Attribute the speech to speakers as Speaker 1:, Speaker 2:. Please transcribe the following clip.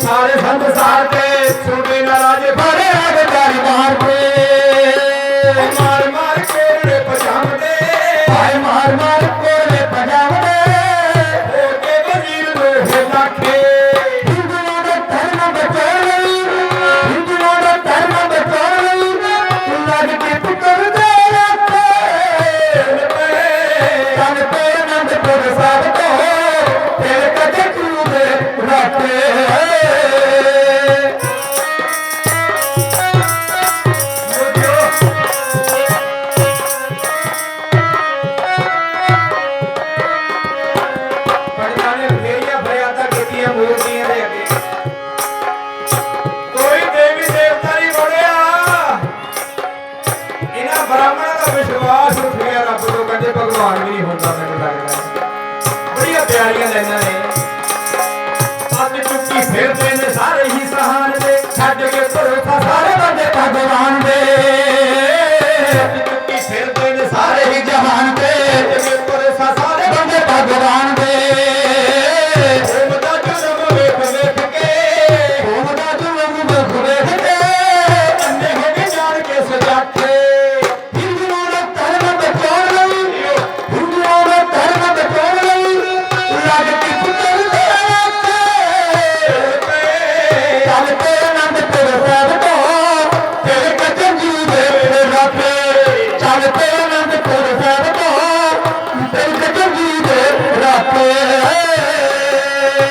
Speaker 1: ਸਾਰੇ ਸੰਸਾਰ ਤੇ ਛੋਟੇ ਵਿਸ਼ਵਾਸ ਉੱਠ ਗਿਆ ਰੱਬ ਤੋਂ ਕਹਿੰਦੇ ਭਗਵਾਨ ਵੀ ਨਹੀਂ ਹੁੰਦਾ ਮੈਨੂੰ ਲੱਗਦਾ। ਬੜੀਆਂ ਪਿਆਰੀਆਂ ਲੈਣਾ ਨੇ। ਅੱਜ ਚੁੱਕੀ ਫਿਰਦੇ ਨੇ ਸਾਰੇ ਹੀ ਸਹਾਨ ਦੇ। ਛੱਡ ਕੇ ਭਰੋਸਾ
Speaker 2: ਸਾਰੇ ਬੰਦੇ ਭਗਵਾਨ ਦੇ।
Speaker 1: ਅੱਜ ਚੁੱਕੀ ਫਿਰਦੇ ਨੇ ਸਾਰੇ
Speaker 2: ਹੀ ਜਹਾਨ ਤੇ
Speaker 1: ਭਰੋਸਾ ਸਾਰੇ
Speaker 2: ਬੰਦੇ ਭਗਵਾਨ ਦੇ।
Speaker 1: Yeah.
Speaker 2: Thank you.